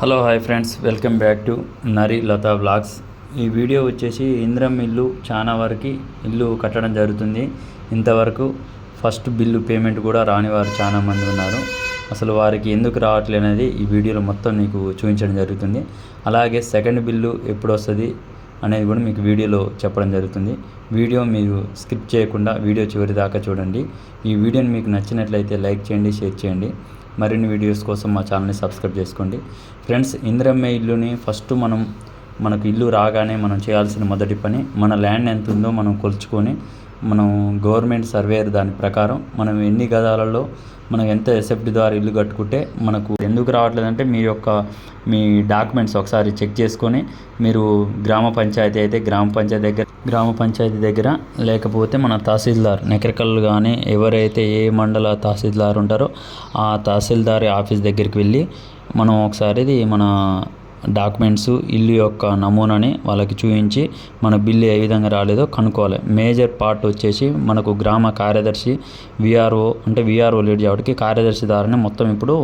Hello hi friends welcome back to Nari Latha blogs ఈ video వచ్చేసి ఇంద్రం ఇల్లు చాలా వరకు ఇల్లు కట్టడం జరుగుతుంది. ఇంతవరకు ఫస్ట్ బిల్లు పేమెంట్ కూడా రాని వారు చాలా మంది ఉన్నారు. అసలు వారికి ఎందుకు రావట్లేదు అనేది ఈ వీడియోలో మొత్తం మీకు చూపించడం జరుగుతుంది. అలాగే సెకండ్ బిల్లు ఎప్పుడు వస్తుంది అనేది కూడా మీకు వీడియోలో చెప్పడం జరుగుతుంది. వీడియో మీరు స్కిప్ చేయకుండా వీడియో చివరి దాకా చూడండి. ఈ వీడియోని మీకు నచ్చినట్లయితే లైక్ చేయండి షేర్ చేయండి. మరిన్ని వీడియోస్ కోసం మా ఛానల్ని సబ్స్క్రైబ్ చేసుకోండి. ఫ్రెండ్స్ ఇందిరమ్మ ఇల్లుని ఫస్ట్ మనం మనకు ఇల్లు రాగానే మనం చేయాల్సిన మొదటి పని మన ల్యాండ్ ఎంత ఉందో మనం కొలుచుకొని మనం గవర్నమెంట్ సర్వేయర్ దాని ప్రకారం మనం ఎన్ని గదాలలో మనం ఎంత ఎసెప్ట్ ద్వారా ఇల్లు కట్టుకుంటే మనకు ఎందుకు రావట్లేదంటే మీ యొక్క మీ డాక్యుమెంట్స్ ఒకసారి చెక్ చేసుకొని మీరు గ్రామ పంచాయతీ అయితే గ్రామ పంచాయతీ దగ్గర గ్రామ పంచాయతీ దగ్గర లేకపోతే మన తహసీల్దార్ నెకరకల్ కానీ ఎవరైతే ఏ మండల తహసీల్దార్ ఉంటారో ఆ తహసీల్దార్ ఆఫీస్ దగ్గరికి వెళ్ళి మనం ఒకసారి ఇది మన డాక్యుమెంట్స్ ఇల్లు యొక్క నమూనాని వాళ్ళకి చూపించి మన బిల్లు ఏ విధంగా రాలేదో కనుక్కోవాలి. మేజర్ పార్ట్ వచ్చేసి మనకు గ్రామ కార్యదర్శి విఆర్ఓ అంటే విఆర్ఓ లీడ్ చేయడానికి కార్యదర్శి ద్వారానే మొత్తం ఇప్పుడు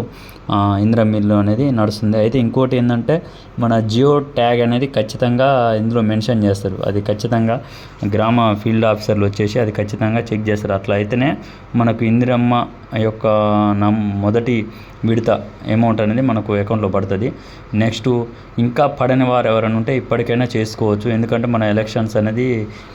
ఇందిరా మిల్లు అనేది నడుస్తుంది. అయితే ఇంకోటి ఏంటంటే మన జియో ట్యాగ్ అనేది ఖచ్చితంగా ఇందులో మెన్షన్ చేస్తారు. అది ఖచ్చితంగా గ్రామ ఫీల్డ్ ఆఫీసర్లు వచ్చేసి అది ఖచ్చితంగా చెక్ చేస్తారు. అట్లా అయితేనే మనకు ఇందిరమ్మ యొక్క నమ్ మొదటి విడత అమౌంట్ అనేది మనకు అకౌంట్లో పడుతుంది. నెక్స్ట్ ఇంకా పడని వారు ఎవరైనా ఉంటే ఇప్పటికైనా చేసుకోవచ్చు. ఎందుకంటే మన ఎలక్షన్స్ అనేది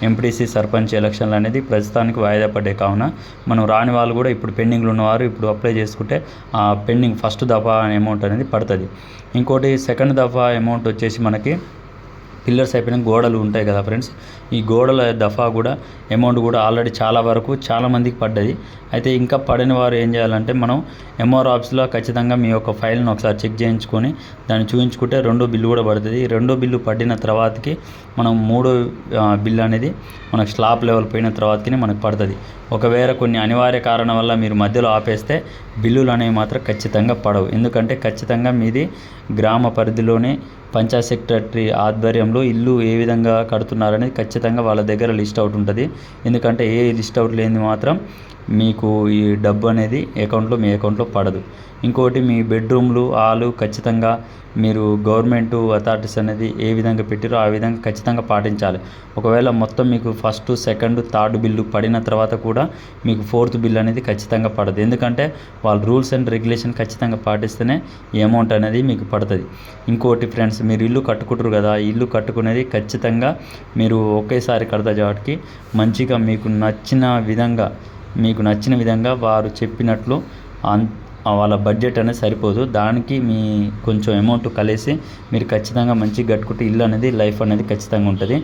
ఎంపీటీసీ సర్పంచ్ ఎలక్షన్లు అనేది ప్రస్తుతానికి వాయిదా పడే కావున మనం రాని వాళ్ళు కూడా ఇప్పుడు పెండింగ్లో ఉన్నవారు ఇప్పుడు అప్లై చేసుకుంటే ఆ పెండింగ్ ఫస్ట్ దఫా అమౌంట్ అనేది పడుతుంది. ఇంకోటి సెకండ్ దఫా అమౌంట్ వచ్చేసి మనకి పిల్లర్స్ అయిపోయిన గోడలు ఉంటాయి కదా ఫ్రెండ్స్. ఈ గోడల దఫా కూడా అమౌంట్ కూడా ఆల్రెడీ చాలా వరకు చాలామందికి పడ్డది. అయితే ఇంకా పడిన వారు ఏం చేయాలంటే మనం ఎంఆర్ ఆఫీస్లో ఖచ్చితంగా మీ యొక్క ఫైల్ని ఒకసారి చెక్ చేయించుకొని దాన్ని చూపించుకుంటే రెండో బిల్లు కూడా పడుతుంది. రెండో బిల్లు పడిన తర్వాతకి మనం మూడో బిల్లు అనేది మనకు స్లాబ్ లెవెల్ పోయిన తర్వాతకి మనకు పడుతుంది. ఒకవేళ కొన్ని అనివార్య కారణం వల్ల మీరు మధ్యలో ఆపేస్తే బిల్లులు అనేవి మాత్రం ఖచ్చితంగా పడవు. ఎందుకంటే ఖచ్చితంగా మీది గ్రామ పరిధిలోనే పంచాయత్ సెక్రటరీ ఆధ్వర్యంలో ఇల్లు ఏ విధంగా కడుతున్నారనేది ఖచ్చితంగా వాళ్ళ దగ్గర లిస్ట్ అవుట్ ఉంటుంది. ఎందుకంటే ఏ లిస్ట్ అవుట్ లేని మాత్రం మీకు ఈ డబ్బు అనేది అకౌంట్లో మీ అకౌంట్లో పడదు. ఇంకోటి మీ బెడ్రూమ్లు హాలు ఖచ్చితంగా మీరు గవర్నమెంట్ అథారిటీస్ అనేది ఏ విధంగా పెట్టారో ఆ విధంగా ఖచ్చితంగా పాటించాలి. ఒకవేళ మొత్తం మీకు ఫస్ట్ సెకండ్ థర్డ్ బిల్లు పడిన తర్వాత కూడా మీకు ఫోర్త్ బిల్ అనేది ఖచ్చితంగా పడదు. ఎందుకంటే వాళ్ళ రూల్స్ అండ్ రెగ్యులేషన్ ఖచ్చితంగా పాటిస్తేనే ఈ అమౌంట్ అనేది మీకు పడుతుంది. ఇంకోటి ఫ్రెండ్స్ మీరు ఇల్లు కట్టుకుంటారు కదా ఇల్లు కట్టుకునేది ఖచ్చితంగా మీరు ఒకేసారి కడతా కాబట్టి మంచిగా మీకు నచ్చిన విధంగా మీకు నచ్చిన విధంగా వారు చెప్పినట్లు వాళ్ళ బడ్జెట్ అనేది సరిపోదు. దానికి మీ కొంచెం అమౌంట్ కలిసి మీరు ఖచ్చితంగా మంచి కట్టుకుంటే ఇల్లు అనేది లైఫ్ అనేది ఖచ్చితంగా ఉంటుంది.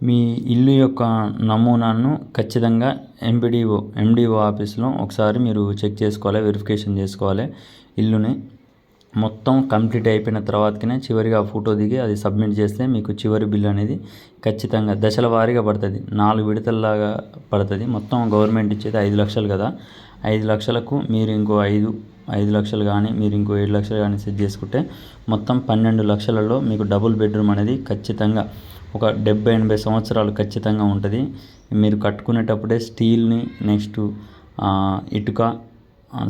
మీ ఇల్లు యొక్క నమూనాను ఖచ్చితంగా ఎంపీడీఓ ఎండిఓ ఆఫీస్లో ఒకసారి మీరు చెక్ చేసుకోవాలి వెరిఫికేషన్ చేసుకోవాలి. ఇల్లుని మొత్తం కంప్లీట్ అయిపోయిన తర్వాతనే చివరిగా ఫోటో దిగి అది సబ్మిట్ చేస్తే మీకు చివరి బిల్ అనేది ఖచ్చితంగా దశల వారీగా పడుతుంది. నాలుగు విడతల్లాగా పడుతుంది. మొత్తం గవర్నమెంట్ ఇచ్చేది ఐదు లక్షలు కదా. ఐదు లక్షలకు మీరు ఇంకో ఐదు ఐదు లక్షలు కానీ మీరు ఇంకో ఏడు లక్షలు కానీ సెట్ చేసుకుంటే మొత్తం పన్నెండు లక్షలలో మీకు డబుల్ బెడ్రూమ్ అనేది ఖచ్చితంగా ఒక డెబ్బై ఎనభై సంవత్సరాలు ఖచ్చితంగా ఉంటుంది. మీరు కట్టుకునేటప్పుడే స్టీల్ని నెక్స్ట్ ఇటుక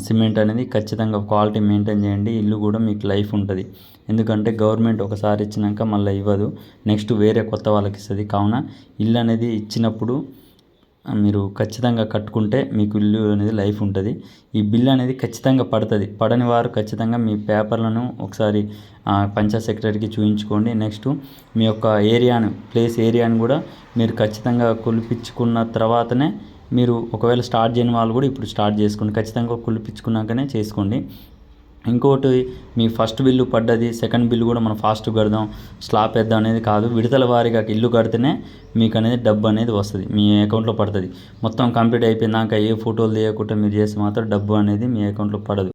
సిమెంట్ అనేది ఖచ్చితంగా క్వాలిటీ మెయింటైన్ చేయండి. ఇల్లు కూడా మీకు లైఫ్ ఉంటుంది. ఎందుకంటే గవర్నమెంట్ ఒకసారి ఇచ్చినాక మళ్ళీ ఇవ్వదు. నెక్స్ట్ వేరే కొత్త వాళ్ళకి ఇస్తుంది. కావున ఇల్లు అనేది ఇచ్చినప్పుడు మీరు ఖచ్చితంగా కట్టుకుంటే మీకు ఇల్లు అనేది లైఫ్ ఉంటుంది. ఈ బిల్ అనేది ఖచ్చితంగా పడుతుంది. పడని వారు ఖచ్చితంగా మీ పేపర్లను ఒకసారి పంచాయత్ సెక్రటరీకి చూపించుకోండి నెక్స్ట్ మీ యొక్క ఏరియాను ప్లేస్ ఏరియాను కూడా మీరు ఖచ్చితంగా కొలిపించుకున్న తర్వాతనే మీరు ఒకవేళ స్టార్ట్ చేయని వాళ్ళు కూడా ఇప్పుడు స్టార్ట్ చేసుకోండి. ఖచ్చితంగా కులిపించుకున్నాకనే చేసుకోండి. ఇంకోటి మీ ఫస్ట్ బిల్లు పడ్డది సెకండ్ బిల్లు కూడా మనం ఫాస్ట్ కడదాం స్లాప్ వేద్దాం అనేది కాదు. విడతల వారీగా ఇల్లు కడితేనే మీకు అనేది డబ్బు అనేది వస్తుంది. మీ అకౌంట్లో పడుతుంది. మొత్తం కంప్లీట్ అయిపోయినాక ఏ ఫోటోలు తీయకుండా మీరు చేస్తే మాత్రం డబ్బు అనేది మీ అకౌంట్లో పడదు.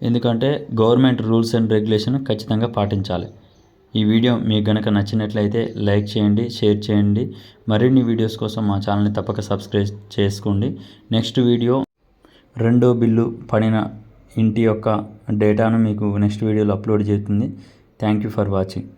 ఎందుకంటే గవర్నమెంట్ రూల్స్ అండ్ రెగ్యులేషన్ ఖచ్చితంగా పాటించాలి. ఈ వీడియో మీకు గనక నచ్చినట్లయితే లైక్ చేయండి షేర్ చేయండి. మరిన్ని వీడియోస్ కోసం మా ఛానల్ని తప్పక సబ్స్క్రైబ్ చేసుకోండి. నెక్స్ట్ వీడియో రెండో బిల్లు పడిన ఇంటి యొక్క డేటాను మీకు నెక్స్ట్ వీడియోలో అప్లోడ్ చేస్తుంది. Thank you for watching.